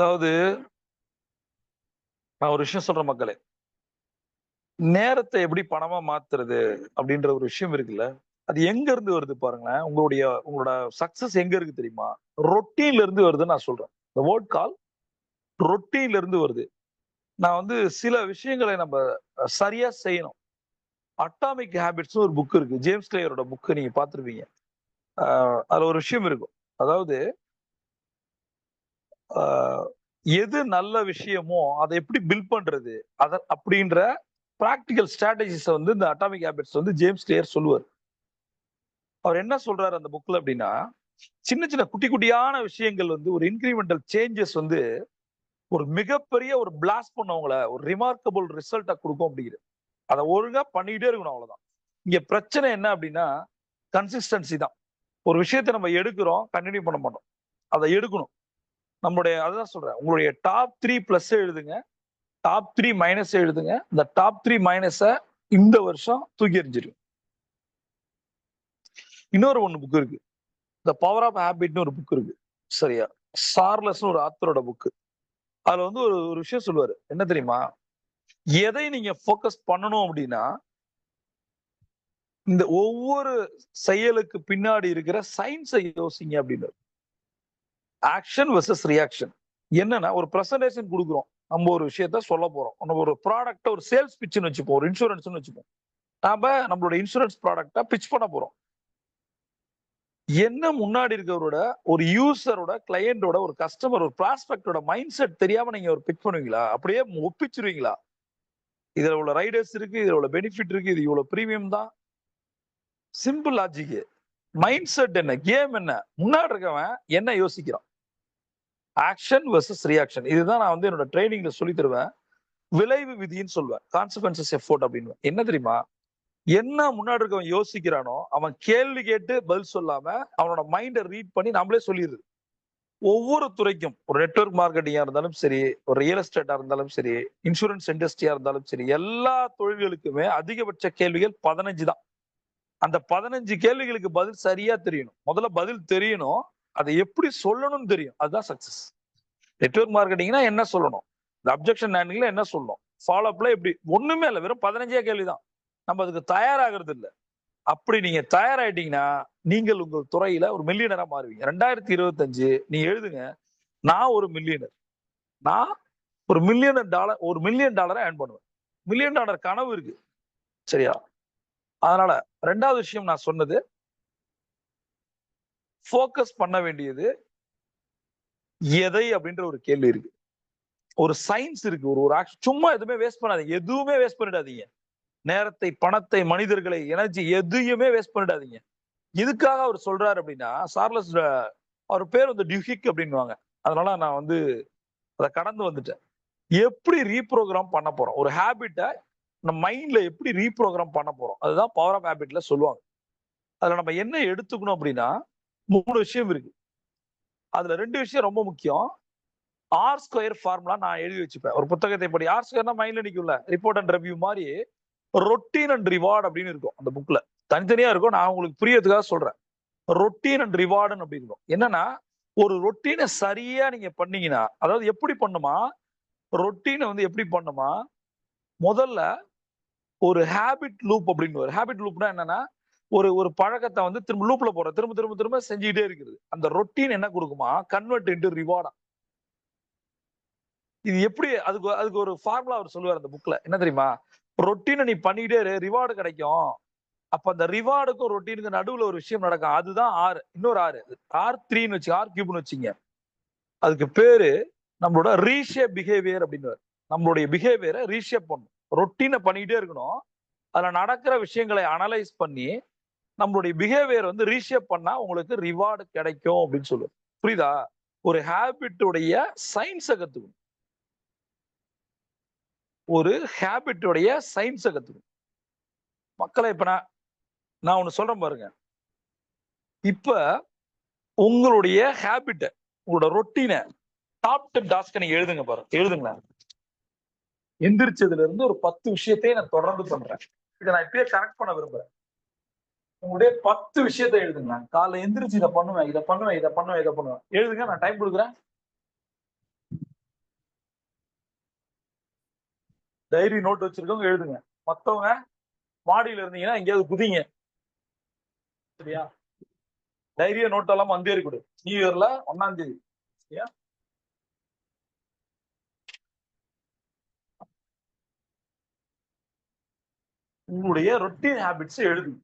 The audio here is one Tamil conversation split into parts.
அதாவது நான் ஒரு விஷயம் சொல்றேன் மக்களே. நேரத்தை எப்படி பணமா மாத்துறது அப்படின்ற ஒரு விஷயம் இருக்குல்ல அது எங்க இருந்து வருது பாருங்களேன். உங்களுடைய உங்களோட சக்சஸ் எங்க இருக்கு தெரியுமா? ரொட்டீன்ல இருந்து வருதுன்னு நான் சொல்றேன். இந்த வேர்ட் கால் ரொட்டீன்ல இருந்து வருது. நான் வந்து சில விஷயங்களை நம்ம சரியா செய்யணும். அட்டாமிக் ஹேபிட்ஸ்னு ஒரு புக் இருக்கு. ஜேம்ஸ் கிளேயரோட புக்கு நீங்க பார்த்துருப்பீங்க. அதுல ஒரு விஷயம் இருக்கும். அதாவது எது நல்ல விஷயமோ அதை எப்படி பில்ட் பண்றது? அத அப்படின்ற ப்ராக்டிக்கல் ஸ்ட்ராட்டஜிஸ வந்து இந்த அட்டாமிக் ஹேபிட்ஸ் வந்து ஜேம்ஸ் கிளியர் சொல்லுவார். அவர் என்ன சொல்றாரு அந்த புக்ல அப்படின்னா சின்ன சின்ன குட்டி குட்டியான விஷயங்கள் வந்து ஒரு இன்கிரிமெண்டல் சேஞ்சஸ் வந்து ஒரு மிகப்பெரிய ஒரு பிளாஸ்ட் பண்ணவங்கள ஒரு ரிமார்க்கபிள் ரிசல்ட்டை கொடுக்கும் அப்படிங்கிறது அதை ஒழுங்கா பண்ணிக்கிட்டே இருக்கணும் அவ்வளவுதான். இங்க பிரச்சனை என்ன அப்படின்னா கன்சிஸ்டன்சி தான். ஒரு விஷயத்தை நம்ம எடுக்கிறோம் கண்டினியூ பண்ண மாட்டோம். அதை எடுக்கணும். நம்மளுடைய அதுதான் சொல்றேன் உங்களுடைய டாப் த்ரீ பிளஸ் எழுதுங்க. டாப் த்ரீ மைனஸ் எழுதுங்க. இந்த டாப் த்ரீ மைனஸை இந்த வருஷம் தூக்கி எறிஞ்சிருங்க இன்னொரு ஒன்று புக் இருக்கு. த பவர் ஆஃப் ஹேபிட்னு ஒரு புக் இருக்கு. சரியா? சார்லஸ்னு ஒரு ஆத்தரோட புக்கு அதுல வந்து ஒரு ஒரு விஷயம் சொல்லுவாரு. என்ன தெரியுமா? எதை நீங்க ஃபோக்கஸ் பண்ணணும் அப்படின்னா இந்த ஒவ்வொரு செயலுக்கு பின்னாடி இருக்கிற சயின்ஸை யோசிங்க அப்படின்னு ஆக்ஷன் வெர்சஸ் ரியாக்ஷன் என்னன்னா ஒரு ப்ரெசன்டேஷன் கொடுக்குறோம். நம்ம ஒரு விஷயத்த சொல்ல போறோம். நம்ம ஒரு ப்ராடக்ட்டை ஒரு சேல்ஸ் பிச்சுன்னு வச்சுப்போம். ஒரு இன்சூரன்ஸ்னு வச்சுப்போம். நாம நம்மளோட இன்சூரன்ஸ் ப்ராடக்டை பிச் பண்ண போறோம். என்ன முன்னாடி இருக்கவரோட ஒரு யூசரோட கிளையண்டோட ஒரு கஸ்டமர் ஒரு ப்ராஸ்பெக்டோட மைண்ட் செட் தெரியாம நீங்க ஒரு பிக் பண்ணுவீங்களா? அப்படியே ஒப்பிச்சிருவீங்களா? இதுல உள்ள ரைடர்ஸ் இருக்கு இதுல உள்ள பெனிஃபிட் இருக்கு இது இவ்வளவு பிரீமியம் தான். சிம்பிள் லாஜிக் மைண்ட் செட் என்ன? கேம் என்ன? முன்னாடி இருக்கவன் என்ன யோசிக்கிறான்? ஆக்ஷன் வெர்சஸ் ரியாக்ஷன் இதுதான் நான் வந்து என்னோட ட்ரைனிங்ல சொல்லி தருவேன். விளைவு விதின்னு சொல்லுவேன் கான்சிக்வன்சஸ் எஃபோர்ட் அப்படின்னு. என்ன தெரியுமா? என்ன முன்னாடி இருக்கவன் யோசிக்கிறானோ அவன் கேள்வி கேட்டு பதில் சொல்லாம அவனோட மைண்டை ரீட் பண்ணி நம்மளே சொல்லிடுது. ஒவ்வொரு துறைக்கும் ஒரு நெட்வொர்க் மார்க்கெட்டிங்கா இருந்தாலும் சரி ஒரு ரியல் எஸ்டேட்டா இருந்தாலும் சரி இன்சூரன்ஸ் இண்டஸ்ட்ரியா இருந்தாலும் சரி எல்லா தொழில்களுக்குமே அதிகபட்ச கேள்விகள் பதினஞ்சு தான் அந்த பதினஞ்சு கேள்விகளுக்கு பதில் சரியா தெரியணும். முதல்ல பதில் தெரியணும். அதை எப்படி சொல்லணும்னு தெரியும். அதுதான் சக்சஸ் நெட்வொர்க் மார்க்கெட்டிங்னா என்ன சொல்லணும்? இந்த அப்ஜெக்ஷன் ஹேண்டிங்ல என்ன சொல்லணும்? ஃபாலோ அப்ல எப்படி? ஒண்ணுமே இல்லை. வெறும் பதினஞ்சே கேள்விதான். நம்ம அதுக்கு தயாராகிறது இல்லை. அப்படி நீங்க தயாராயிட்டீங்கன்னா நீங்கள் உங்கள் துறையில ஒரு மில்லியனரா மாறுவீங்க. ரெண்டாயிரத்தி இருபத்தஞ்சு நீ எழுதுங்க நான் ஒரு மில்லியனர் நான் ஒரு மில்லியன் டாலர் ஒரு மில்லியன் டாலரை ஏர்ன் பண்ணுவேன். மில்லியன் டாலர் கனவு இருக்கு. சரியா? அதனால ரெண்டாவது விஷயம் நான் சொன்னது ஃபோக்கஸ் பண்ண வேண்டியது எதை அப்படின்ற ஒரு கேள்வி இருக்கு. ஒரு சயின்ஸ் இருக்கு. ஒரு ஒரு சும்மா எதுவுமே வேஸ்ட் பண்ணாதீங்க. எதுவுமே வேஸ்ட் பண்ணிடாதீங்க. நேரத்தை பணத்தை மனிதர்களை எனர்ஜி எதையுமே வேஸ்ட் பண்ணிடாதீங்க. இதுக்காக அவர் சொல்றாரு அப்படின்னா சார்லஸ் அவர் பேர் வந்து டியூஹிக் அப்படின்னுவாங்க. அதனால நான் வந்து அதை கடந்து வந்துட்டேன். எப்படி ரீப்ரோக்ராம் பண்ண போறோம்? ஒரு ஹேபிட்டை நம்ம மைண்ட்ல எப்படி ரீப்ரோக்ராம் பண்ண போறோம்? அதுதான் பவர் ஆஃப் ஹேபிட்ல சொல்லுவாங்க. அதுல நம்ம என்ன எடுத்துக்கணும் அப்படின்னா மூணு விஷயம் இருக்கு. அதுல ரெண்டு விஷயம் ரொம்ப முக்கியம். ஆர் ஸ்கொயர் ஃபார்முலா நான் எழுதி வச்சுப்பேன். ஒரு புத்தகத்தை படி. ஆர் ஸ்கொயர்னா மைண்ட்ல நிற்கும்ல ரிப்போர்ட் அண்ட் ரிவ்யூ மாதிரி ரொட்டீன் அண்ட் ரிவார்டு அப்படின்னு இருக்கும் அந்த புக்ல தனித்தனியா இருக்கும். நான் உங்களுக்கு புரியறதுக்காக சொல்றேன். ரொட்டீன் அண்ட் ரிவார்டுன்னு அப்படி இருக்கும். என்னன்னா ஒரு ரொட்டீனை சரியா நீங்க பண்ணீங்கன்னா அதாவது எப்படி பண்ணுமா? ரொட்டீனை வந்து எப்படி பண்ணுமா? முதல்ல ஒரு ஹேபிட் லூப் அப்படின்னு ஒரு ஹேபிட் லூப்னா என்னன்னா ஒரு ஒரு பழக்கத்தை வந்து திரும்ப லூப்ல போற திரும்ப திரும்ப திரும்ப செஞ்சுக்கிட்டே இருக்குது அந்த ரொட்டீன் என்ன கொடுக்குமா? கன்வெர்ட் இன்டு ரிவார்டா இது எப்படி அதுக்கு அதுக்கு ஒரு ஃபார்முலா அவர் சொல்லுவார் அந்த புக்ல என்ன தெரியுமா? ரொட்டீனை நீ பண்ணிக்கிட்டே இரு ரிவார்டு கிடைக்கும். அப்ப அந்த ரிவார்டுக்கும் ரொட்டீனுக்கு நடுவுல ஒரு விஷயம் நடக்கும். அதுதான் ஆறு இன்னொரு ஆறு ஆர் த்ரீன்னு வச்சு ஆர் கியூப்னு வச்சுங்க. அதுக்கு பேரு நம்மளோட ரீஷேப் பிஹேவியர் அப்படின்னு நம்மளுடைய பிஹேவியரை ரீஷேப் பண்ணும். ரொட்டீனை பண்ணிக்கிட்டே இருக்கணும். அதுல நடக்கிற விஷயங்களை அனலைஸ் பண்ணி நம்மளுடைய பிஹேவியர் வந்து ரீஷேப் பண்ணா உங்களுக்கு ரிவார்டு கிடைக்கும் அப்படின்னு சொல்லுவோம் புரியுதா? ஒரு ஹேபிட்டுடைய சயின்ஸை கத்துக்கணும். ஒரு ஹேபிட்டுடைய சயின்ஸை கத்துக்கணும். மக்களை இப்ப நான் நான் ஒண்ணு சொல்றேன் பாருங்க. இப்ப உங்களுடைய ஹேபிட்ட உங்களோட ரொட்டீனை டாப் டென் டாஸ்க நீங்க எழுதுங்க பாரு எழுதுங்களேன். எந்திரிச்சதுல இருந்து ஒரு பத்து விஷயத்தையும் நான் தொடர்ந்து பண்றேன். இதை நான் இப்பயே கரெக்ட் பண்ண விரும்புறேன். உங்களுடைய பத்து விஷயத்த எழுதுங்க. காலைல எந்திரிச்சு இதை பண்ணுவேன் இதை பண்ணுவேன் இதை பண்ணுவேன் இதை பண்ணுவேன். எழுதுங்க நான் டைம் கொடுக்குறேன். டைரி நோட் வச்சிருக்கவங்க எழுதுங்க. மத்தவங்க மாடியில இருந்தீங்கன்னா எங்கேயாவது குதிங்க. சரியா? டைரிய நோட் எல்லாம் அந்தேரி கொடு. நியூ இயர்ல ஒன்னாம் தேதி. சரியா? உங்களுடைய ரொட்டீன் ஹேபிட்ஸ் எழுதுங்க.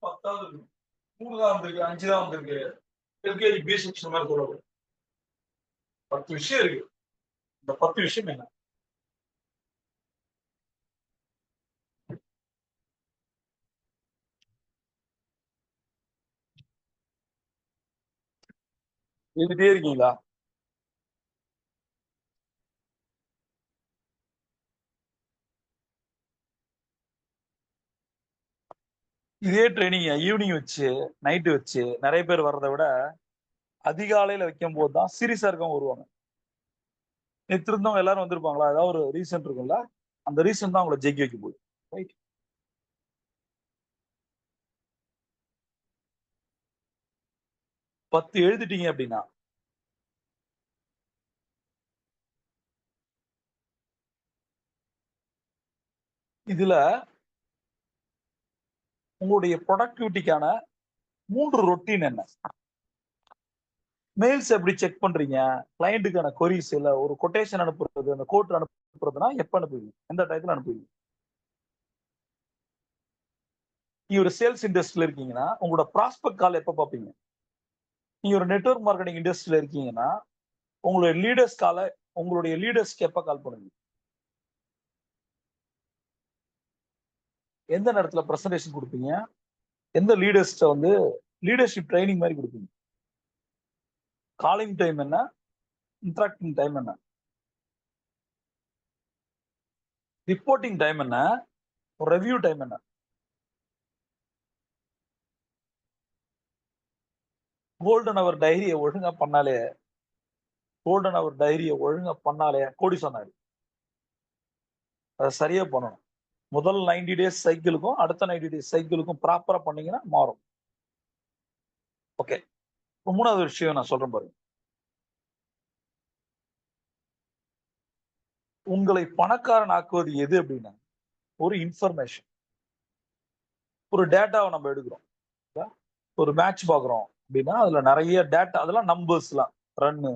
பத்தாவது இருக்கு. மூணு தான் வந்திருக்கு. அஞ்சு தான் வந்திருக்கு எல்கேஜி பி செக்ஷன் மாதிரி சொல்லணும் பத்து விஷயம் இருக்கு. இந்த பத்து விஷயம் என்ன? எழுதிட்டே இருக்கீங்களா? இதே ட்ரைனிங் ஈவினிங் வச்சு நைட்டு வச்சு நிறைய பேர் வர்றதை விட அதிகாலையில வைக்கும் போது தான் சீரியஸா இருக்கவங்க வருவாங்க. நேற்று இருந்தவங்க எல்லாரும் வந்திருப்பாங்களா? ஏதாவது ஒரு ரீசன் இருக்கும்ல? அந்த ரீசன் தான் அவங்கள ஜெயிக்க வைக்க போகுது. ரைட் பத்து எழுதிட்டீங்க அப்படின்னா இதுல உங்களுடைய ப்ரொடக்டிவிட்டிக்கான மூன்று ரொட்டீன் என்ன? மெயில்ஸ் எப்படி செக் பண்றீங்க? கிளைண்ட்டுக்கான கொரிஸ் இல்ல ஒரு கொட்டேஷன் அனுப்புறது அந்த கோட் அனுப்புறதுன்னா எப்ப அனுப்புவீங்க? எந்த டயத்துல அனுப்புவீங்க? நீங்க ஒரு சேல்ஸ் இண்டஸ்ட்ரியில இருக்கீங்கன்னா உங்களோட ப்ராஸ்பெக்ட் கால் எப்ப பார்ப்பீங்க? நீங்க ஒரு நெட்வொர்க் மார்க்கெட்டிங் இண்டஸ்ட்ரியில இருக்கீங்கன்னா உங்களுடைய லீடர்ஸ் கால உங்களுடைய லீடர்ஸ்க்கு எப்ப கால் பண்ணுவீங்க? எந்த நேரத்துல ப்ரெசன்டேஷன் கொடுப்பீங்க? எந்த லீடர்ஸ்ட வந்து லீடர்ஷிப் ட்ரைனிங் மாதிரி கொடுப்பீங்க? காலிங் டைம் என்ன? இன்ட்ராக்டிங் டைம் என்ன? ரிப்போர்ட்டிங் டைம் என்ன? ரெவ்யூ டைம் என்ன? கோல்டன் அவர் டைரியை ஒழுங்கா பண்ணாலே கோல்டன் அவர் டைரியை ஒழுங்கா பண்ணாலே கோடி சொன்னாரு. அதை சரியா பண்ணணும். முதல் நைன்டி டேஸ் சைக்கிளுக்கும் அடுத்த நைன்டி டேஸ் சைக்கிளுக்கும் ப்ராப்பரா பண்ணீங்கன்னா மாறும். ஓகே மூணாவது விஷயம் நான் சொல்றேன் பாருங்க. உங்களை பணக்காரன் ஆக்குவது எது அப்படின்னா ஒரு இன்ஃபர்மேஷன் ஒரு டேட்டாவை நம்ம எடுக்கிறோம். ஒரு மேட்ச் பாக்குறோம் அப்படின்னா அதுல நிறைய டேட்டா அதெல்லாம் நம்பர்ஸ்லாம் ரன்னு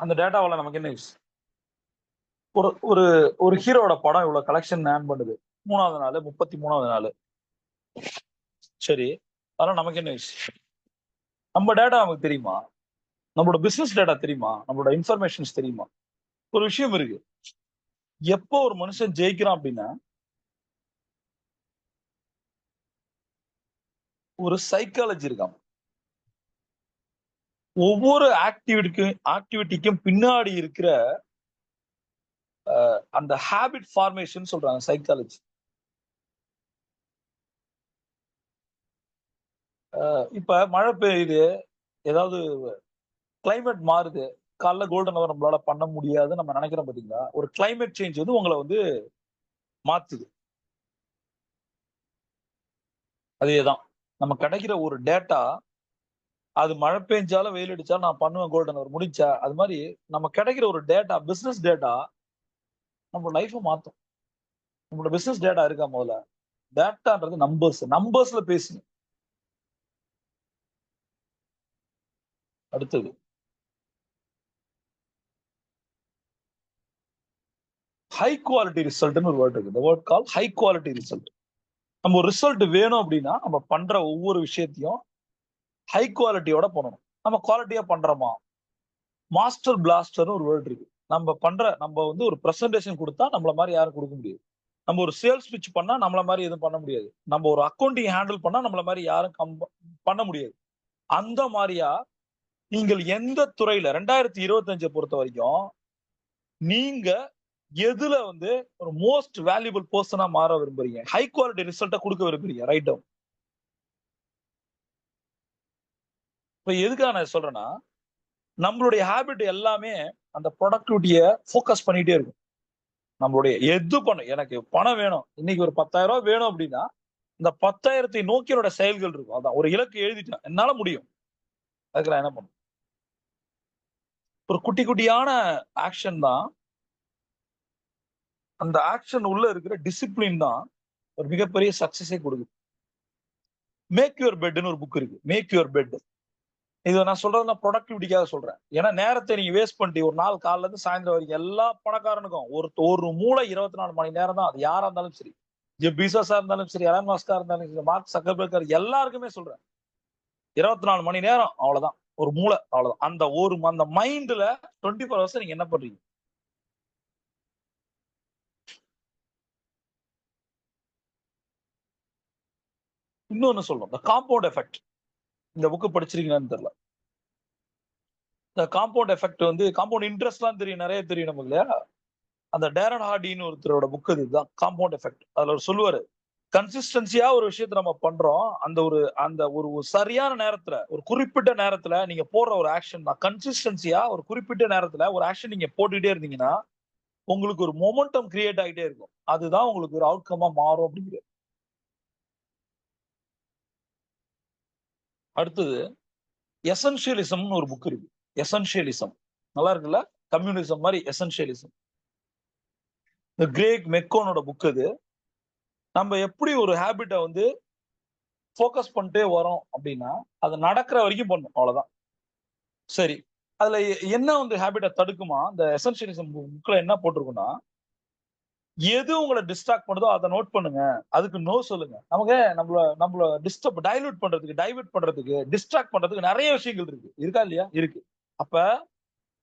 அந்த டேட்டாவில் நமக்கு என்ன யூஸ் ஒரு ஒரு ஒரு ஹீரோட படம் இவ்வளவு கலெக்ஷன் ஏர்ன் பண்ணுது. மூணாவது நாள் முப்பத்தி மூணாவது நாள். சரி அதெல்லாம் நமக்கு என்ன விஷயம்? நம்ம டேட்டா நமக்கு தெரியுமா? நம்மளோட பிசினஸ் டேட்டா தெரியுமா? நம்மளோட இன்ஃபர்மேஷன்ஸ் தெரியுமா? ஒரு விஷயம் இருக்கு. எப்போ ஒரு மனுஷன் ஜெயிக்கிறான் அப்படின்னா ஒரு சைக்காலஜி இருக்கான் ஒவ்வொரு ஆக்டிவிட்டிக்கும் ஆக்டிவிட்டிக்கும் பின்னாடி இருக்கிற அந்த ஹேபிட் ஃபார்மேஷன் சொல்றாங்க சைக்காலஜி இப்ப மழை பெய்யுது ஏதாவது கிளைமேட் மாறுது காலைல கோல்டன் அவர் நம்மளால பண்ண முடியாது நம்ம நினைக்கிறோம் பாத்தீங்களா? ஒரு கிளைமேட் சேஞ்ச் வந்து உங்களை வந்து மாத்துது. அதேதான். நம்ம கிடைக்கிற ஒரு டேட்டா அது மழை பெஞ்சாலும் வெயில் அடிச்சாலும் நான் பண்ணுவேன் கோல்டன் அவர் முடிச்சா அது மாதிரி நம்ம கிடைக்கிற ஒரு டேட்டா பிசினஸ் டேட்டா நம்ம லைஃபை மாற்றும் நம்மளோட பிசினஸ் டேட்டா இருக்கா முதல்ல? டேட்டான்றது நம்பர்ஸ் நம்பர்ஸ்ல பேசுங்க அடுத்தது. ஹை குவாலிட்டி ரிசல்ட்னு ஒரு வேர்ட் இருக்கு. இந்த word call high quality result நம்ம ஒரு ரிசல்ட் வேணும் அப்படின்னா நம்ம பண்ற ஒவ்வொரு விஷயத்தையும் ஹை குவாலிட்டியோட பண்ணணும். நம்ம குவாலிட்டியா பண்றோமா? மாஸ்டர் பிளாஸ்டர்னு ஒரு வேர்ட் இருக்கு. நம்ம பண்ற நம்ம வந்து ஒரு ப்ரெசன்டேஷன் கொடுத்தா நம்மள மாதிரி யாரும் கொடுக்க முடியாது. நம்ம ஒரு சேல்ஸ் பிச் பண்ணா நம்மள மாதிரி எதுவும் பண்ண முடியாது. நம்ம ஒரு அக்கௌண்டிங் ஹேண்டில் பண்ணா நம்மள மாதிரி யாரும் கம் பண்ண முடியாது. அந்த மாதிரியா நீங்கள் எந்த துறையில ரெண்டாயிரத்தி இருபத்தஞ்சை பொறுத்த வரைக்கும் நீங்க எதுல வந்து ஒரு மோஸ்ட் வேல்யூபிள் பர்சனா மாற விரும்புறீங்க? ஹை குவாலிட்டி ரிசல்ட்டை கொடுக்க விரும்புறீங்க? ரைட் டவுன் இப்ப எதுக்காக நான் சொல்றேன்னா நம்மளுடைய ஹேபிட் எல்லாமே அந்த ப்ரொடக்டிவிட்டியை ஃபோக்கஸ் பண்ணிட்டே இருக்கும். நம்மளுடைய எது பண்ண எனக்கு பணம் வேணும் இன்னைக்கு ஒரு பத்தாயிரம் ரூபாய் வேணும் அப்படின்னா இந்த பத்தாயிரத்தை நோக்கி என்னோட செயல்கள் இருக்கும். அதான் ஒரு இலக்கு எழுதிட்டேன் என்னால முடியும். அதுக்கு நான் என்ன பண்ணும் ஒரு குட்டி குட்டியான ஆக்ஷன் தான் அந்த ஆக்ஷன் உள்ள இருக்கிற டிசிப்ளின் தான் ஒரு மிகப்பெரிய சக்சஸே கொடுக்குது. மேக் யுவர் பெட்னு ஒரு புக் இருக்கு. மேக் யுவர் பெட் இது நான் சொல்றது நான் ப்ரொடக்டிவிட்டிக்காக சொல்றேன். ஏன்னா நேரத்தை நீங்க வேஸ்ட் பண்ணிட்டு ஒரு நாள் காலைல இருந்து சாயந்தரம் வரைக்கும் எல்லா பணக்காரனுக்கும் ஒரு ஒரு மூளை இருபத்தி நாலு மணி நேரம் தான். அது யாரா இருந்தாலும் சரி ஜெப் பீசஸா இருந்தாலும் சரி எலான் மாஸ்கா இருந்தாலும் சரி மார்க் சக்கர்பர்கர் எல்லாருக்குமே சொல்றேன். இருபத்தி நாலு மணி நேரம் அவ்வளவுதான். ஒரு மூளை அவ்வளவுதான். அந்த ஒரு அந்த மைண்ட்ல டுவெண்ட்டி ஃபோர் ஹவர்ஸ் நீங்க என்ன பண்றீங்க? இன்னொன்னு சொல்லணும் இந்த காம்பவுண்ட் எஃபெக்ட் இந்த புக்கு படிச்சிருக்கீங்களான்னு தெரியல. இந்த காம்பவுண்ட் எஃபெக்ட் வந்து காம்பவுண்ட் இன்ட்ரெஸ்ட்லாம் தெரியும் நிறைய தெரியும் நமக்கு இல்லையா? அந்த டேரன் ஹார்டின்னு ஒருத்தரோட புக் இதுதான் காம்பவுண்ட் எஃபெக்ட் அதுல ஒரு சொல்லுவாரு கன்சிஸ்டன்சியா ஒரு விஷயத்த நம்ம பண்றோம் அந்த ஒரு அந்த ஒரு ஒரு சரியான நேரத்துல ஒரு குறிப்பிட்ட நேரத்துல நீங்க போடுற ஒரு ஆக்ஷன் தான். கன்சிஸ்டன்சியா ஒரு குறிப்பிட்ட நேரத்துல ஒரு ஆக்ஷன் நீங்க போட்டுக்கிட்டே இருந்தீங்கன்னா உங்களுக்கு ஒரு மொமெண்டம் கிரியேட் ஆகிட்டே இருக்கும். அதுதான் உங்களுக்கு ஒரு அவுட்கமா மாறும் அப்படிங்கிறது. அடுத்தது எசென்ஷியலிசம்னு ஒரு புக் இருக்கு. எசென்ஷியலிசம் நல்லா இருக்குல்ல? கம்யூனிசம் மாதிரி எசென்ஷியலிசம் இந்த கிரேக் மெக்கோனோட புக் அது நம்ம எப்படி ஒரு ஹேபிட்டை வந்து ஃபோக்கஸ் பண்ணிட்டே வரோம் அப்படின்னா அது நடக்கிற வரைக்கும் பண்ணும். அவ்வளோதான் சரி. அதுல என்ன வந்து ஹேபிட்டை தடுக்குமா? இந்த எசென்ஷியலிசம் புக்ல என்ன போட்டிருக்குன்னா எது உங்களை டிஸ்ட்ராக்ட் பண்ணுதோ அதை நோட் பண்ணுங்க. அதுக்கு நோ சொல்லுங்க. நமக்கு நம்மள நம்மள டிஸ்டர்ப் டைலூட் பண்றதுக்கு டைவர்ட் பண்றதுக்கு டிஸ்ட்ராக்ட் பண்றதுக்கு நிறைய விஷயங்கள் இருக்கு. இருக்கா இல்லையா? இருக்கு. அப்ப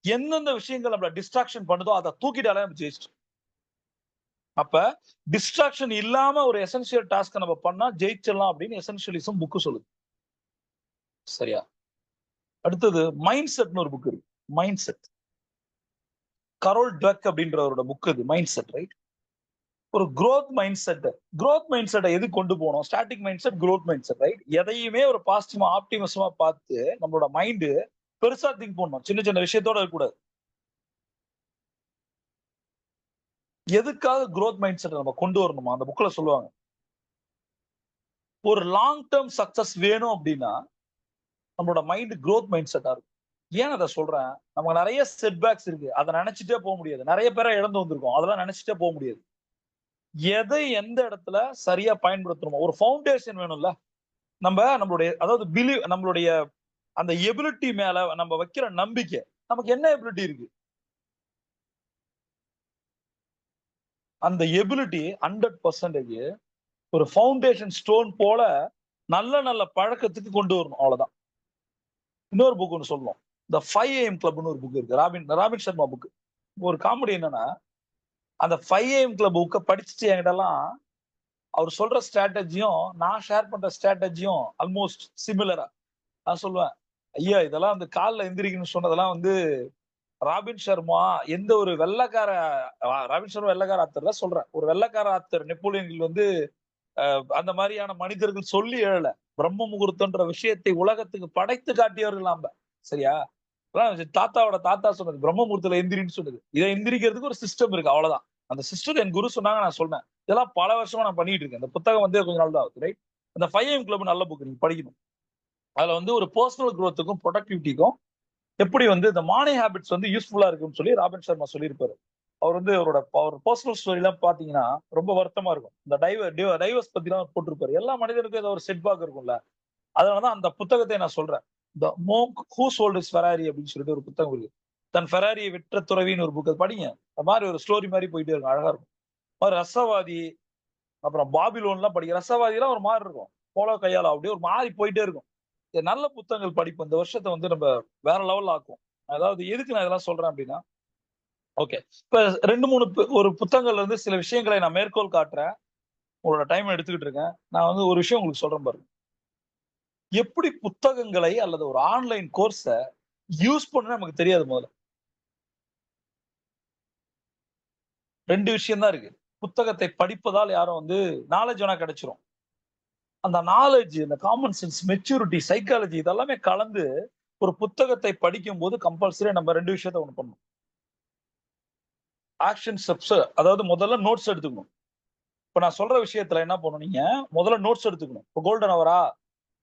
எந்தெந்த விஷயங்கள் நம்மள டிஸ்ட்ராக்ஷன் பண்ணுதோ அதை தூக்கிட்டாலே நம்ம ஜெயிச்சிட்டோம். அப்ப டிஸ்ட்ராக்ஷன் இல்லாம ஒரு எசென்சியல் டாஸ்க் நம்ம பண்ணா ஜெயிச்சிடலாம் அப்படின்னு எசென்சியலிசம் புக்கு சொல்லுது. சரியா? அடுத்தது மைண்ட் செட்னு ஒரு புக் இருக்கு. மைண்ட் செட் கரோல் டக் அப்படின்றவரோட புக் இது மைண்ட் செட் ரைட் ஒரு க்ரோத் மைண்ட் செட்டை க்ரோத் மைண்ட் செட்டை எது கொண்டு போகணும்? Static mindset growth mindset right எதையுமே ஒரு பாசிட்டிவா ஆப்டிமிசமா பார்த்து நம்மளோட மைண்டு பெருசா திங்க் பண்ணணும். சின்ன சின்ன விஷயத்தோட இருக்கக்கூடாது எதுக்காக க்ரோத் மைண்ட் செட்டை நம்ம கொண்டு வரணுமா? அந்த புக்கில் சொல்லுவாங்க. ஒரு லாங் டேர்ம் சக்சஸ் வேணும் அப்படின்னா நம்மளோட மைண்ட் க்ரோத் மைண்ட் செட்டாக இருக்கும். ஏன் அதை சொல்றேன்? நமக்கு நிறைய செட்பேக்ஸ் இருக்கு. அதை நினைச்சிட்டே போக முடியாது. நிறைய பேரை இழந்து வந்திருக்கோம். அதெல்லாம் நினைச்சிட்டே போக முடியாது. எதை எந்த இடத்துல சரியா பயன்படுத்தணுமோ ஒரு ஃபவுண்டேஷன் வேணும்ல. நம்ம நம்மளுடைய அதாவது பிலீவ் நம்மளுடைய அந்த எபிலிட்டி மேல நம்ம வைக்கிற நம்பிக்கை நமக்கு என்ன எபிலிட்டி இருக்கு? அந்த எபிலிட்டி ஹண்ட்ரட் பர்சன்டேஜ் ஒரு ஃபவுண்டேஷன் ஸ்டோன் போல நல்ல நல்ல பழக்கத்துக்கு கொண்டு வரணும் அவ்வளவுதான். இன்னொரு புக் ஒன்று சொல்லணும். இந்த ஃபைவ் ஏஎம் கிளப்னு ஒரு புக் இருக்கு. ராபின் ராபின் சர்மா புக் ஒரு காமெடி என்னன்னா அந்த ஃபைவ் ஏஎம் கிளப் புக்கை படிச்சுட்டு என்கிட்டலாம் அவர் சொல்ற ஸ்ட்ராட்டஜியும் நான் ஷேர் பண்ற ஸ்ட்ராட்டஜியும் ஆல்மோஸ்ட் சிமிலரா நான் சொல்லுவேன் ஐயா இதெல்லாம் அந்த காலில் எந்திரிக்கணும்னு சொன்னதெல்லாம் வந்து ராபின் சர்மா எந்த ஒரு வெள்ளக்கார ராபின் சர்மா வெள்ளக்கார ஆத்தர்ல சொல்றேன். ஒரு வெள்ளக்கார ஆத்தர் நெப்போலியன்கள் வந்து அந்த மாதிரியான மனிதர்கள் சொல்லி எழல. பிரம்ம முகூர்த்தன்ற விஷயத்தை உலகத்துக்கு படைத்து காட்டியவர்கள் நாம. சரியா? தாத்தாவோட தாத்தா சொன்னது பிரம்மமூர்த்தில எந்திரின்னு சொன்னது. இதை எந்திரிக்கிறதுக்கு ஒரு சிஸ்டம் இருக்கு அவ்வளவுதான். அந்த சிஸ்டம் என் குரு சொன்னாங்க நான் சொன்னேன் இதெல்லாம் பல வருஷமா நான் பண்ணிட்டு இருக்கேன். இந்த புத்தகம் வந்து கொஞ்ச நாள் தான் ஆகுது ரைட் அந்த ஃபைவ் எம் கிளப் நல்ல புக் நீங்க படிக்கணும். அதுல வந்து ஒரு பர்சனல் குரோத்துக்கும் ப்ரொடக்டிவிட்டிக்கும் எப்படி வந்து இந்த மார்னிங் ஹேபிட்ஸ் வந்து யூஸ்ஃபுல்லா இருக்குன்னு சொல்லி ராபின் சர்மா சொல்லியிருப்பாரு. அவர் வந்து அவரோட அவர் பர்சனல் ஸ்டோரி எல்லாம் பாத்தீங்கன்னா ரொம்ப வருத்தமா இருக்கும். இந்த டைவர் டைவர்ஸ் பத்தி எல்லாம் போட்டிருப்பாரு. எல்லா மனிதனுக்கும் ஏதோ ஒரு செட்பாக் இருக்கும்ல. அதனாலதான் அந்த புத்தகத்தை நான் சொல்றேன். The monk who sold is Ferrari அப்படின்னு சொல்லிட்டு ஒரு புத்தகம் இருக்கு. தன் ஃபெராரியை விற்ற துறவின்னு ஒரு புக் படிங்க. அந்த மாதிரி ஒரு ஸ்டோரி மாதிரி போயிட்டே இருக்கும். அழகா இருக்கும். மாதிரி ரசவாதி அப்புறம் பாபிலோன்லாம் படிக்க ரசவாதிலாம் ஒரு மாதிரி இருக்கும். போலோ கையால அப்படியே ஒரு மாதிரி போயிட்டே இருக்கும். நல்ல புத்தகங்கள் படிப்பு. இந்த வருஷத்தை வந்து நம்ம வேற லெவல்ல ஆக்கும் அதாவது எதுக்கு நான் இதெல்லாம் சொல்றேன் அப்படின்னா ஓகே இப்ப ரெண்டு மூணு பு- ஒரு புத்தகங்கள்ல இருந்து சில விஷயங்களை நான் மேற்கோள் காட்டுறேன். உங்களோட டைம் எடுத்துக்கிட்டு இருக்கேன். நான் வந்து ஒரு விஷயம் உங்களுக்கு சொல்றேன் பாருங்க. எப்படி புத்தகங்களை அல்லது ஒரு ஆன்லைன் கோர்ஸை யூஸ் பண்ண நமக்கு தெரியாது முதல்ல. ரெண்டு விஷயம் தான் இருக்கு. புத்தகத்தை படிப்பதால் யாரும் வந்து நாலேஜ் வேணா கிடைச்சிரும். அந்த நாலேஜ் இந்த காமன் சென்ஸ் மெச்சூரிட்டி சைக்காலஜி இதெல்லாமே கலந்து ஒரு புத்தகத்தை படிக்கும் போது கம்பல்சரி நம்ம ரெண்டு விஷயத்த ஒன்று பண்ணணும். ஆக்ஷன் ஸ்டெப்ஸ் அதாவது முதல்ல நோட்ஸ் எடுத்துக்கணும். இப்ப நான் சொல்ற விஷயத்துல என்ன பண்ணணும் நீங்க? முதல்ல நோட்ஸ் எடுத்துக்கணும். இப்போ கோல்டன் அவரா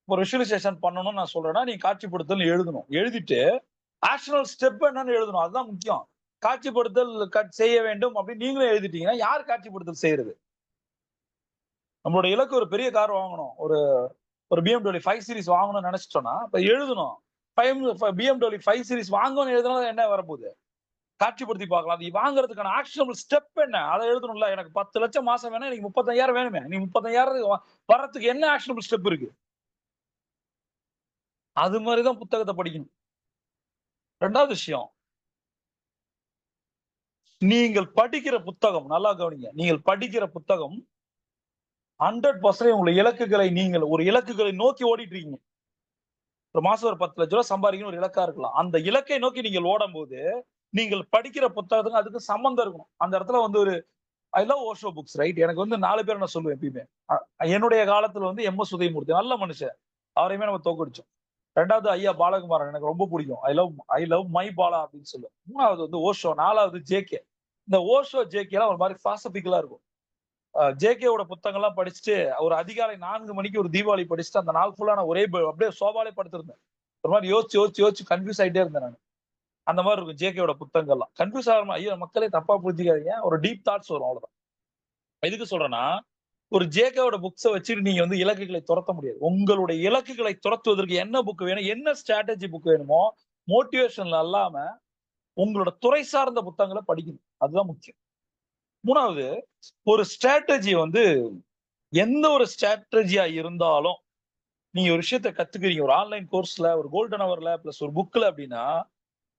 ஒரு விஷுவலைசேஷன் பண்ணணும்னு நான் சொல்றேன்னா நீ காட்சிப்படுத்தல் எழுதணும். எழுதிட்டு ஆக்ஷனல் ஸ்டெப் என்னன்னு எழுதணும். அதுதான் முக்கியம். காட்சிப்படுத்தல் கட் செய்ய வேண்டும் அப்படின்னு நீங்களும் எழுதிட்டீங்கன்னா யார் காட்சிப்படுத்தல் செய்யறது? நம்மளோட இலக்கு ஒரு பெரிய கார் வாங்கணும். ஒரு ஒரு பிஎம்டபிள்யூ ஃபைவ் சீரிஸ் வாங்கணும்னு நினைச்சிட்டோம்னா இப்போ எழுதணும். ஃபைவ் பிஎம்டபிள்யூ ஃபைவ் சீரிஸ் வாங்கணும்னு எழுதுனா என்ன வரப்போகுது? காட்சிப்படுத்தி பார்க்கலாம். அது வாங்குறதுக்கான ஆக்ஷனபிள் ஸ்டெப் என்ன? அதை எழுதணும்ல. எனக்கு பத்து லட்சம் மாசம் வேணும் எனக்கு முப்பத்தஞ்சாயிரம் வேணுமே. நீ முப்பத்தஞ்சாயிரம் வர்றதுக்கு என்ன ஆக்ஷனபிள் ஸ்டெப் இருக்கு? அது மாதிரிதான் புத்தகத்தை படிக்கணும். ரெண்டாவது விஷயம் நீங்கள் படிக்கிற புத்தகம் நல்லா கவனிங்க நீங்கள் படிக்கிற புத்தகம் ஹண்ட்ரட் பர்சன்ட் உங்களை இலக்குகளை நீங்கள் ஒரு இலக்குகளை நோக்கி ஓடிட்டு இருக்கீங்க ஒரு மாசம் ஒரு பத்து லட்ச ரூபா சம்பாதிக்கணும் ஒரு இலக்கா இருக்கலாம். அந்த இலக்கை நோக்கி நீங்கள் ஓடும் போது நீங்கள் படிக்கிற புத்தகத்துக்கு அதுக்கு சம்மந்தம் இருக்கணும். அந்த இடத்துல வந்து ஒரு I love Osho books right எனக்கு வந்து நாலு பேர் நான் சொல்லுவேன் எப்பயுமே. என்னுடைய காலத்துல வந்து எம் எஸ் உதயமூர்த்தி நல்ல மனுஷன். அவரையுமே நம்ம தோக்கடிச்சோம் ரெண்டாவது ஐயா பாலகுமாரன் எனக்கு ரொம்ப பிடிக்கும். I love I love my Bala அப்படின்னு சொல்லுவேன் மூணாவது வந்து ஓஷோ நாலாவது ஜேகே. இந்த ஓஷோ ஜேகே எல்லாம் ஒரு மாதிரி பாசபிக்கலா இருக்கும். ஜேகேவோட புத்தகங்கள்லாம் படிச்சுட்டு ஒரு அதிகாலை நான்கு மணிக்கு ஒரு தீபாவளி படிச்சுட்டு அந்த நாள் ஃபுல்லாக நான் ஒரே அப்படியே சோபாலே படுத்திருந்தேன். ஒரு மாதிரி யோசிச்சு யோசிச்சு யோசிச்சு கன்ஃபியூஸ் ஆயிட்டே இருந்தேன் நான். அந்த மாதிரி இருக்கும் ஜேகேவோட புத்தகங்கள்லாம். கன்ஃபியூஸ் ஆகாம ஐயோ மக்களே தப்பா புரிஞ்சுக்காதீங்க. ஒரு டீப் தாட்ஸ் வரும் அவ்வளோதான் எதுக்கு சொல்றேன்னா ஒரு ஜேகேவோட புக்ஸை வச்சுட்டு நீங்க வந்து இலக்குகளை துரத்த முடியாது. உங்களுடைய இலக்குகளை துரத்துவதற்கு என்ன புக் வேணும்? என்ன ஸ்ட்ராட்டஜி புக் வேணுமோ மோட்டிவேஷன்ல அல்லாம உங்களோட துறை சார்ந்த புத்தகங்களை படிக்கணும். அதுதான் முக்கியம். மூணாவது ஒரு ஸ்ட்ராட்டஜி வந்து எந்த ஒரு ஸ்ட்ராட்டஜியா இருந்தாலும் நீங்க ஒரு விஷயத்த கத்துக்கிறீங்க. ஒரு ஆன்லைன் கோர்ஸ்ல ஒரு கோல்டன் அவர்ல பிளஸ் ஒரு புக்ல அப்படின்னா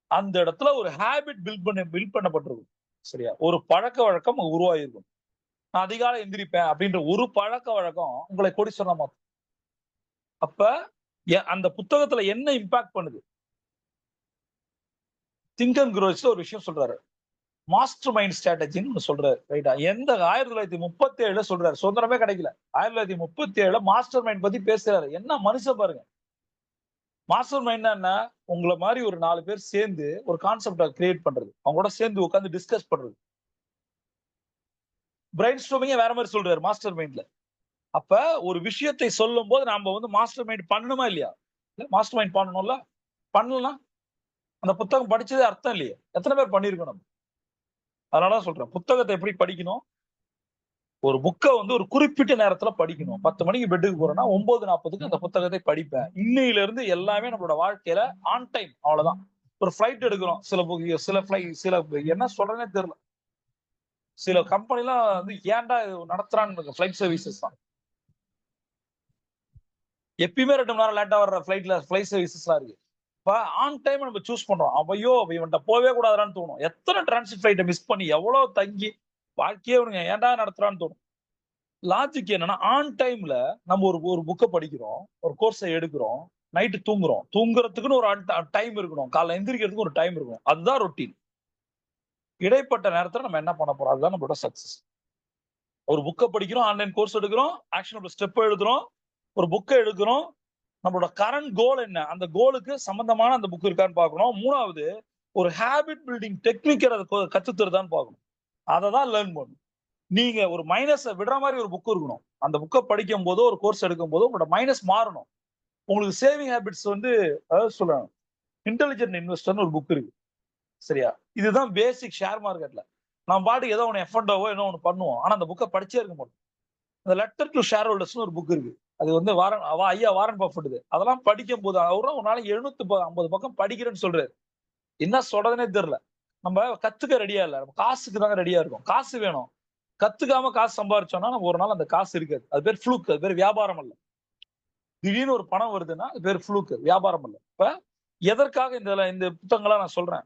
அந்த இடத்துல ஒரு ஹேபிட் பில்ட் பண்ண பில்ட் பண்ணப்பட்டிருக்கும். சரியா? ஒரு பழக்க வழக்கம் அங்க உருவாகிருக்கும் நான் அதிகாலை எந்திரிப்பேன் அப்படின்ற ஒரு பழக்க வழக்கம் உங்களை கொடி சொன்னமா அப்ப அந்த புத்தகத்துல என்ன இம்பாக்ட் பண்ணுது? திங்க் அண்ட் ஒரு விஷயம் சொல்றாரு. மாஸ்டர் மைண்ட் ஸ்ட்ராட்டஜின்னு சொல்றாரு ரைட்டா எந்த ஆயிரத்தி தொள்ளாயிரத்தி முப்பத்தி ஏழுல சொல்றாரு. சுதந்திரமே கிடைக்கல. ஆயிரத்தி தொள்ளாயிரத்தி முப்பத்தி ஏழுல மாஸ்டர் மைண்ட் பத்தி பேசுறாரு. என்ன மனுஷன் பாருங்க. மாஸ்டர் மைண்ட் என்ன? உங்களை மாதிரி ஒரு நாலு பேர் சேர்ந்து ஒரு கான்செப்டை கிரியேட் பண்றது. அவங்க கூட சேர்ந்து உட்காந்து டிஸ்கஸ் பண்றது. பிரைன் ஸ்டோமிங்க வேற மாதிரி சொல்றாரு மாஸ்டர் மைண்ட்ல அப்ப ஒரு விஷயத்தை சொல்லும் போது நாம வந்து மாஸ்டர் மைண்ட் பண்ணணுமா இல்லையா? மாஸ்டர் மைண்ட் பண்ணணும்ல? பண்ணலாம் அந்த புத்தகம் படிச்சதே அர்த்தம் இல்லையே. எத்தனை பேர் பண்ணிருக்கோம் நம்ம? அதனாலதான் சொல்றேன் புத்தகத்தை எப்படி படிக்கணும்? ஒரு புக்கை வந்து ஒரு குறிப்பிட்ட நேரத்துல படிக்கணும். பத்து மணிக்கு பெட்டுக்கு போறேன்னா ஒன்பது நாற்பதுக்கு அந்த புத்தகத்தை படிப்பேன். இன்னையில இருந்து எல்லாமே நம்மளோட வாழ்க்கையில ஆன் டைம் அவ்வளவுதான். ஒரு ஃபிளைட் எடுக்கிறோம் சில book- சில ஃபிளைட் சில என்ன சொல்றேன்னே தெரியல. சில கம்பெனிலாம் வந்து ஏன்டா இது நடத்துறான்னு ஃபிளைட் சர்வீசஸ் தான். எப்பயுமே ரெண்டு மணி நேரம் லேட்டா வர்ற ஃபிளைட்ல ஃபிளைட் சர்வீசஸ்லாம் இருக்கு. இப்போ ஆன் டைம் நம்ம சூஸ் பண்றோம். அவையோ இவன்ட்ட போவே கூடாதான்னு தோணும். எத்தனை டிரான்சிட் ஃபிளைட்டை மிஸ் பண்ணி எவ்வளோ தங்கி வாழ்க்கையே இவனுங்க ஏன்டா நடத்துறான்னு தோணும். லாஜிக் என்னன்னா ஆன் டைம்ல நம்ம ஒரு ஒரு புக்கை படிக்கிறோம் ஒரு கோர்ஸை எடுக்கிறோம் நைட்டு தூங்குறோம். தூங்குறதுக்குன்னு ஒரு டைம் இருக்கணும். காலைல எந்திரிக்கிறதுக்கு ஒரு டைம் இருக்கணும். அதுதான் ரொட்டீன் இடைப்பட்ட நேரத்தில் நம்ம என்ன பண்ண போறோம்? அதுதான் நம்மளோட சக்சஸ் ஒரு புக்கை படிக்கிறோம் ஆன்லைன் கோர்ஸ் எடுக்கிறோம் ஆக்ஷன் ஸ்டெப் எழுதுறோம் ஒரு புக்கை எடுக்கிறோம் நம்மளோட கரண்ட் கோல் என்ன? அந்த கோலுக்கு சம்பந்தமான அந்த புக் இருக்கான்னு பார்க்கணும். மூணாவது ஒரு ஹேபிட் பில்டிங் டெக்னிக்கர் அதை கற்றுத்தருதான்னு பார்க்கணும். அதை தான் லேர்ன் பண்ணணும். நீங்க ஒரு மைனஸை விடுற மாதிரி ஒரு புக் இருக்கணும். அந்த புக்கை படிக்கும் போதோ ஒரு கோர்ஸ் எடுக்கும் போதோ உங்களோட மைனஸ் மாறணும். உங்களுக்கு சேவிங் ஹேபிட்ஸ் வந்து அதாவது சொல்லணும் இன்டெலிஜென்ட் இன்வெஸ்டர்னு ஒரு புக் இருக்கு. சரியா? இதுதான் பேசிக் ஷேர் மார்க்கெட்ல நம்ம பாட்டுக்கு ஏதோ ஒன்று எஃபண்டோவோ ஏதோ ஒன்று பண்ணுவோம். ஆனால் அந்த புக்கை படிச்சே இருக்க மாட்டோம். அந்த லெட்டர் டு ஷேர் ஹோல்டர்ஸ்னு ஒரு புக் இருக்கு. அது வந்து வாரன் அவ ஐயா வாரன் பஃபட்டுது அதெல்லாம் படிக்கும் போது அவரும் ஒரு நாளைக்கு எழுநூத்தி ஐம்பது பக்கம் படிக்கிறேன்னு சொல்றாரு. என்ன சொல்றதுனே தெரியல. நம்ம கத்துக்க ரெடியா இல்லை. நம்ம காசுக்கு தாங்க ரெடியா இருக்கும். காசு வேணும். கத்துக்காம காசு சம்பாரிச்சோம்னா நம்ம ஒரு நாள் அந்த காசு இருக்காது. அது பேர் ஃப்ளூக் அது பேர் வியாபாரம் அல்ல. திடீர்னு ஒரு பணம் வருதுன்னா அது பேர் ஃப்ளூக்கு வியாபாரம் அல்ல. இப்ப எதற்காக இந்த இந்த புத்தகங்களா நான் சொல்றேன்?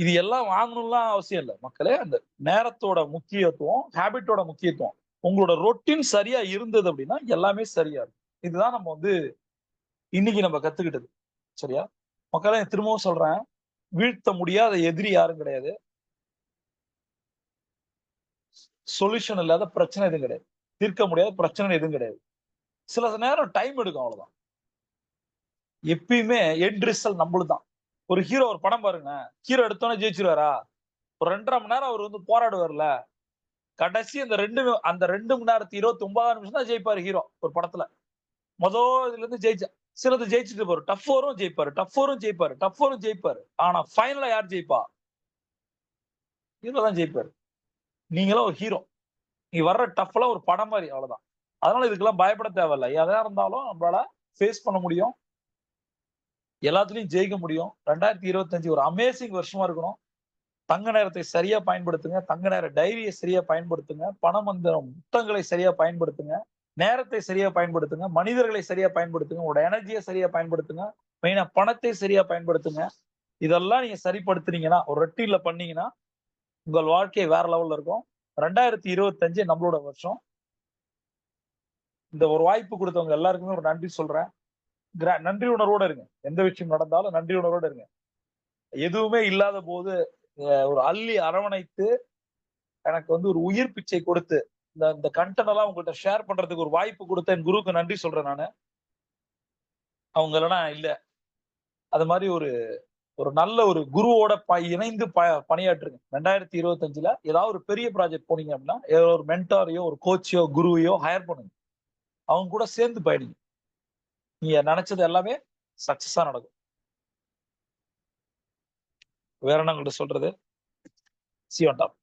இது எல்லாம் வாங்கணும்லாம் அவசியம் இல்லை. மக்களே அந்த நேரத்தோட முக்கியத்துவம் ஹேபிட்டோட முக்கியத்துவம் உங்களோட ரொட்டின் சரியா இருந்தது அப்படின்னா எல்லாமே சரியா இருக்கும். இதுதான் நம்ம வந்து இன்னைக்கு நம்ம கத்துக்கிட்டது. சரியா? மக்களே திரும்பவும் சொல்றேன். வீழ்த்த முடியாத எதிரி யாரும் கிடையாது. சொல்யூஷன் இல்லாத பிரச்சனை எதுவும் கிடையாது. தீர்க்க முடியாத பிரச்சனை எதுவும் கிடையாது. சில நேரம் டைம் எடுக்கும் அவ்வளவுதான். எப்பயுமே எண்ட் ரிசல்ட் நம்மளுதான் ஒரு ஹீரோ ஒரு படம் பாருங்க. ஹீரோ எடுத்தோன்னே ஜெயிச்சிருவாரா? ஒரு ரெண்டரை மணி நேரம் அவர் வந்து போராடுவார்ல. கடைசி அந்த ரெண்டு அந்த ரெண்டு மணி நேரத்து இருபத்தி ஒன்பதாம் நிமிஷம் தான் ஜெயிப்பாரு ஹீரோ ஒரு படத்துல. மொதல் இதுல இருந்து ஜெயிச்சா சிலது ஜெயிச்சுட்டு போரு டஃப் வரும் ஜெயிப்பாரு. டஃப் வரும் ஜெயிப்பாரு. டஃப் ஜெயிப்பாரு. ஆனா ஃபைனலா யார் ஜெயிப்பா? ஹீரோ தான் ஜெயிப்பாரு. நீங்களும் ஒரு ஹீரோ நீ வர்ற டஃப்லாம் ஒரு படம் மாதிரி அவ்வளவுதான். அதனால இதுக்கெல்லாம் பயப்பட தேவையில்ல. எதா இருந்தாலும் நம்மளால ஃபேஸ் பண்ண முடியும். எல்லாத்துலயும் ஜெயிக்க முடியும். ரெண்டாயிரத்தி இருபத்தஞ்சு ஒரு அமேசிங் வருஷமா இருக்கணும். தங்க நேரத்தை சரியா பயன்படுத்துங்க. தங்க நேர டைரியை சரியா பயன்படுத்துங்க. பணம் அந்த முத்தங்களை சரியா பயன்படுத்துங்க. நேரத்தை சரியா பயன்படுத்துங்க. மனிதர்களை சரியா பயன்படுத்துங்க. உங்களோட எனர்ஜியை சரியா பயன்படுத்துங்க. மெயினா பணத்தை சரியா பயன்படுத்துங்க. இதெல்லாம் நீங்க சரிப்படுத்துனீங்கன்னா ஒரு ரொட்டீன்ல பண்ணீங்கன்னா உங்கள் வாழ்க்கை வேற லெவல்ல இருக்கும். ரெண்டாயிரத்தி இருபத்தஞ்சு நம்மளோட வருஷம். இந்த ஒரு வாய்ப்பு கொடுத்தவங்க எல்லாருக்குமே ஒரு நன்றி சொல்றேன். நன்றி உணர்வோட இருங்க. எந்த விஷயம் நடந்தாலும் நன்றி உணர்வோட இருங்க. எதுவுமே இல்லாத போது ஒரு அள்ளி அரவணைத்து எனக்கு வந்து ஒரு உயிர் பிச்சை கொடுத்து இந்த இந்த கண்டென்ட் எல்லாம் உங்கள்கிட்ட ஷேர் பண்றதுக்கு ஒரு வாய்ப்பு கொடுத்த என் குருவுக்கு நன்றி சொல்றேன் நானு. அவங்க இல்லைன்னா இல்ல. அது மாதிரி ஒரு ஒரு நல்ல ஒரு குருவோட ப இணைந்து ப பணியாற்றுங்க. ரெண்டாயிரத்தி இருபத்தஞ்சுல ஏதாவது ஒரு பெரிய ப்ராஜெக்ட் போனீங்க அப்படின்னா ஏதோ ஒரு மென்டாரையோ ஒரு கோச்சையோ குருவையோ ஹையர் பண்ணுங்க. அவங்க கூட சேர்ந்து பயணிங்க. நீங்க நினைச்சது எல்லாமே சக்சஸா நடக்கும். வேற என்ன உங்கள்கிட்ட சொல்றது? C on top